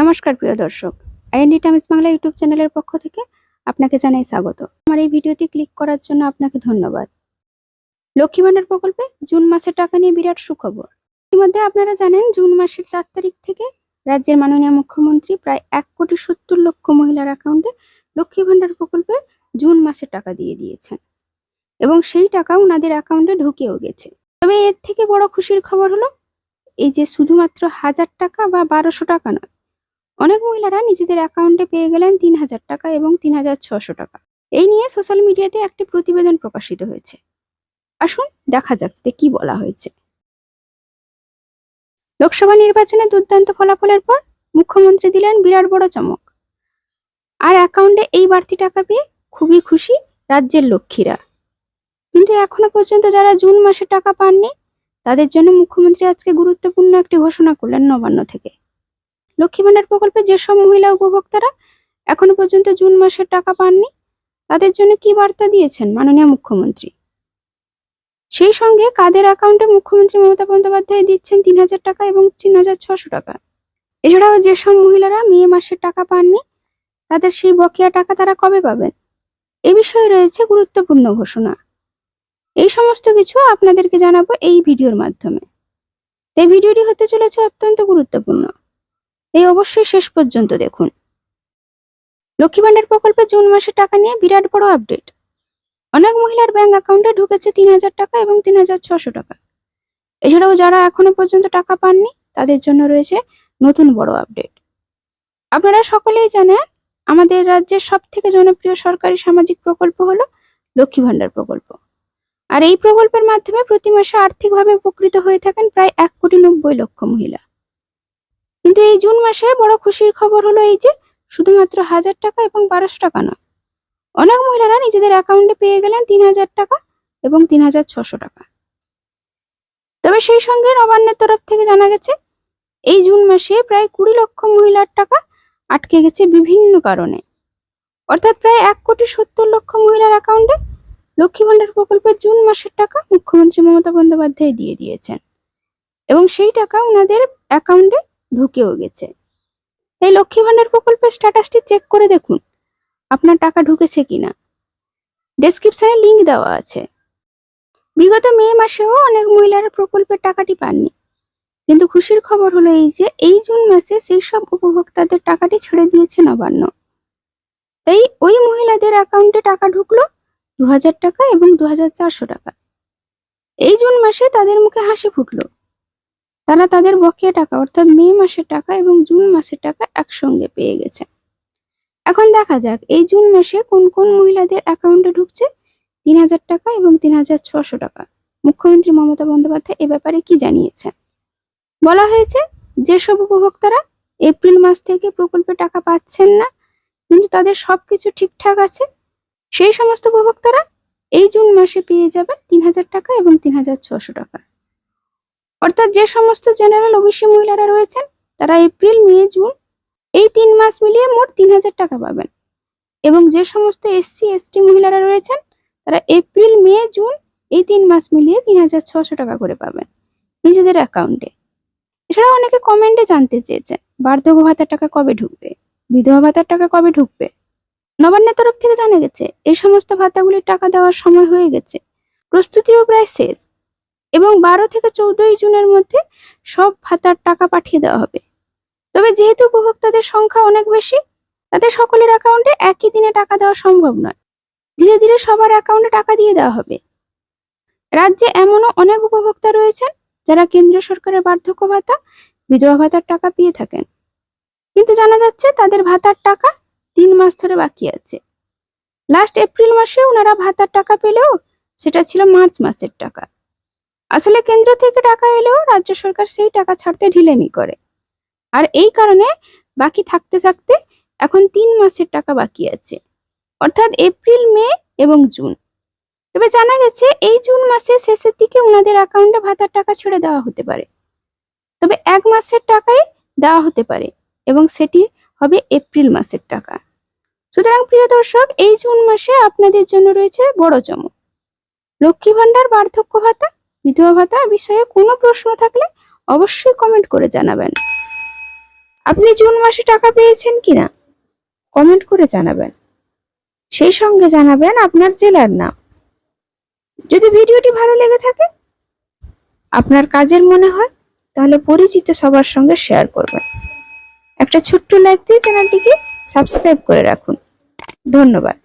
নমস্কার, প্রিয় দর্শক। আইএনডি টাইমস বাংলা ইউটিউব চ্যানেলের পক্ষ থেকে আপনাকে জানাই স্বাগত। আমার এই ভিডিওটি ক্লিক করার জন্য আপনাকে ধন্যবাদ। লক্ষ্মী ভাণ্ডার প্রকল্পে জুন মাসের টাকা নিয়ে বিরাট সুখবর। ইতিমধ্যে আপনারা জানেন, জুন মাসের চার তারিখ থেকে রাজ্যের মাননীয় মুখ্যমন্ত্রী প্রায় এক কোটি সত্তর লক্ষ মহিলার অ্যাকাউন্টে লক্ষ্মী ভাণ্ডার প্রকল্পে জুন মাসে টাকা দিয়ে দিয়েছেন এবং সেই টাকা ওনাদের অ্যাকাউন্টে ঢুকেও গেছে। তবে এর থেকে বড় খুশির খবর হলো, এই যে শুধুমাত্র হাজার টাকা বা বারোশো টাকা নয় অনেক মহিলারা নিজেদের অ্যাকাউন্টে পেয়ে গেলেন তিন হাজার টাকা এবং তিন হাজার ছশো টাকা। এই নিয়ে সোশ্যাল মিডিয়াতে একটি প্রতিবেদন প্রকাশিত হয়েছে। আসুন দেখা যাক তাতে কি বলা হয়েছে। লোকসভা নির্বাচনে দুর্দান্ত ফলাফলের পর মুখ্যমন্ত্রী দিলেন বিরাট বড় চমক। আর অ্যাকাউন্টে এই বাড়তি টাকা পেয়ে খুবই খুশি রাজ্যের লক্ষ্মীরা। কিন্তু এখনও পর্যন্ত যারা জুন মাসে টাকা পাননি, তাদের জন্য মুখ্যমন্ত্রী আজকে গুরুত্বপূর্ণ একটি ঘোষণা করলেন নবান্ন থেকে। লক্ষ্মী ভাণ্ডার প্রকল্পে যেসব মহিলা উপভোক্তারা এখনও পর্যন্ত জুন মাসের টাকা পাননি, তাদের জন্য কি বার্তা দিয়েছেন মাননীয় মুখ্যমন্ত্রী? সেই সঙ্গে কাদের অ্যাকাউন্টে মুখ্যমন্ত্রী মমতা বন্দ্যোপাধ্যায় দিচ্ছেন তিন হাজার টাকা এবং তিন হাজার ছশো টাকা? এছাড়াও যেসব মহিলারা মে মাসের টাকা পাননি, তাদের সেই বকেয়া টাকা তারা কবে পাবেন? এ বিষয়ে রয়েছে গুরুত্বপূর্ণ ঘোষণা। এই সমস্ত কিছু আপনাদেরকে জানাব এই ভিডিওর মাধ্যমে। এই ভিডিওটি হতে চলেছে অত্যন্ত গুরুত্বপূর্ণ। এই অবশ্যই শেষ পর্যন্ত দেখুন। লক্ষ্মী ভাণ্ডার প্রকল্পে জুন মাসে টাকা নিয়ে বিরাট বড় আপডেট। অনেক মহিলার ব্যাংক অ্যাকাউন্টে ঢুকেছে তিন হাজার টাকা এবং তিন হাজার ছশো টাকা। এছাড়াও যারা এখনও পর্যন্ত টাকা পাননি, তাদের জন্য রয়েছে নতুন বড় আপডেট। আপনারা সকলেই জানেন, আমাদের রাজ্যের সব থেকে জনপ্রিয় সরকারি সামাজিক প্রকল্প হলো লক্ষ্মী ভাণ্ডার প্রকল্প। আর এই প্রকল্পের মাধ্যমে প্রতি মাসে আর্থিকভাবে উপকৃত হয়ে থাকেন প্রায় এক কোটি নব্বই লক্ষ মহিলা। কিন্তু এই জুন মাসে বড় খুশির খবর হলো এই যে শুধুমাত্র হাজার টাকা এবং বারোশো টাকা নয়। অনেক মহিলারা নিজেদের অ্যাকাউন্টে পেয়ে গেলেন তিন হাজার টাকা এবং তিন হাজার ছশো টাকা। তবে সেই সঙ্গে নবান্নের তরফ থেকে জানা গেছে, এই জুন মাসে প্রায় কুড়ি লক্ষ মহিলার টাকা আটকে গেছে বিভিন্ন কারণে। অর্থাৎ প্রায় এক কোটি সত্তর লক্ষ মহিলার অ্যাকাউন্টে লক্ষ্মী ভাণ্ডার প্রকল্পের জুন মাসের টাকা মুখ্যমন্ত্রী মমতা বন্দ্যোপাধ্যায় দিয়ে দিয়েছেন। এবং সেই টাকা ওনাদের অ্যাকাউন্টে ঢুকেও গেছে। এই লক্ষ্মী ভাণ্ডার প্রকল্পের স্ট্যাটাসটি চেক করে দেখুন, আপনার টাকা ঢুকেছে কিনা। ডেসক্রিপশনে লিংক দেওয়া আছে। বিগত মে মাসেও অনেক মহিলারা প্রকল্পের টাকাটি পাননি। কিন্তু খুশির খবর হলো এই যে, এই জুন মাসে সেই সব উপভোক্তাদের টাকাটি ছেড়ে দিয়েছে নবান্ন। তাই ওই মহিলাদের অ্যাকাউন্টে টাকা ঢুকলো দু হাজার টাকা এবং দু হাজার চারশো টাকা। এই জুন মাসে তাদের মুখে হাসি ফুটলো। তারা তাদের বকেয়া টাকা, অর্থাৎ মে মাসের টাকা এবং জুন মাসের টাকা একসঙ্গে পেয়ে গেছে। এখন দেখা যাক, এই জুন মাসে কোন কোন মহিলাদের অ্যাকাউন্টে ঢুকছে? তিন হাজার টাকা এবং তিন হাজার ছশো টাকা। মুখ্যমন্ত্রী মমতা বন্দ্যোপাধ্যায় এ ব্যাপারে কি জানিয়েছে? বলা হয়েছে, যেসব উপভোক্তারা এপ্রিল মাস থেকে প্রকল্পে টাকা পাচ্ছেন না, কিন্তু তাদের সবকিছু ঠিকঠাক আছে, সেই সমস্ত উপভোক্তারা এই জুন মাসে পেয়ে যাবেন তিন হাজার টাকা এবং তিন হাজার ছশো টাকা। অর্থাৎ যে সমস্ত জেনারেল ওবিসি মহিলারা রয়েছেন, তারা এপ্রিল, মে, জুন এই তিন মাস মিলিয়ে মোট তিন হাজার টাকা পাবেন। এবং যে সমস্ত এসসি, এসটি মহিলারা রয়েছেন, তারা এপ্রিল, মে, জুন এই তিন মাস মিলিয়ে তিন হাজার ছশো টাকা করে পাবেন নিজেদের অ্যাকাউন্টে এছাড়াও অনেকে কমেন্টে জানতে চেয়েছেন, বার্ধক্য ভাতার টাকা কবে ঢুকবে? বিধবা ভাতার টাকা কবে ঢুকবে? নবান্নের তরফ থেকে জানা গেছে, এই সমস্ত ভাতাগুলির টাকা দেওয়ার সময় হয়ে গেছে। প্রস্তুতিও প্রায় শেষ। এবং বারো থেকে চৌদ্দই জুনের মধ্যে সব ভাতার টাকা পাঠিয়ে দেওয়া হবে। তবে যেহেতু উপভোক্তাদের সংখ্যা অনেক বেশি, তাদের সকলের অ্যাকাউন্টে একই দিনে টাকা দেওয়া সম্ভব নয়। ধীরে ধীরে সবার অ্যাকাউন্টে টাকা দিয়ে দেওয়া হবে। রাজ্যে এমনও অনেক উপভোক্তা রয়েছেন যারা কেন্দ্রীয় সরকারের বার্ধক্য ভাতা, বিধবা ভাতার টাকা পেয়ে থাকেন। কিন্তু জানা যাচ্ছে তাদের ভাতার টাকা তিন মাস ধরে বাকি আছে। লাস্ট এপ্রিল মাসে ওনারা ভাতার টাকা পেলেও সেটা ছিল মার্চ মাসের টাকা। আসলে কেন্দ্র থেকে টাকা এলেও রাজ্য সরকার সেই টাকা ছাড়তে ঢিলেমি করে। আর এই কারণে বাকি থাকতে থাকতে এখন তিন মাসের টাকা বাকি আছে, অর্থাৎ এপ্রিল, মে এবং জুন। তবে জানা গেছে এই জুন মাসের শেষের দিকে ওনাদের অ্যাকাউন্টে ভাতার টাকা ছেড়ে দেওয়া হতে পারে। তবে এক মাসের টাকাই দেওয়া হতে পারে এবং সেটি হবে এপ্রিল মাসের টাকা। সুতরাং প্রিয় দর্শক, এই জুন মাসে আপনাদের জন্য রয়েছে বড় চমক। লক্ষ্মী ভাণ্ডার বার্ধক্য ভাতা বিধবা ভাতা বিষয়ে কোনো প্রশ্ন থাকলে অবশ্যই কমেন্ট করে জানাবেন। আপনি জুন মাসে টাকা পেয়েছেন কিনা? কমেন্ট করে জানাবেন। সেই সঙ্গে জানাবেন আপনার জেলার নাম। যদি ভিডিওটি ভালো লেগে থাকে, আপনার কাজের মনে হয়, তাহলে পরিচিত সবার সঙ্গে শেয়ার করবেন। একটা ছোট্ট লাইক দিয়ে চ্যানেলটিকে সাবস্ক্রাইব করে রাখুন। ধন্যবাদ।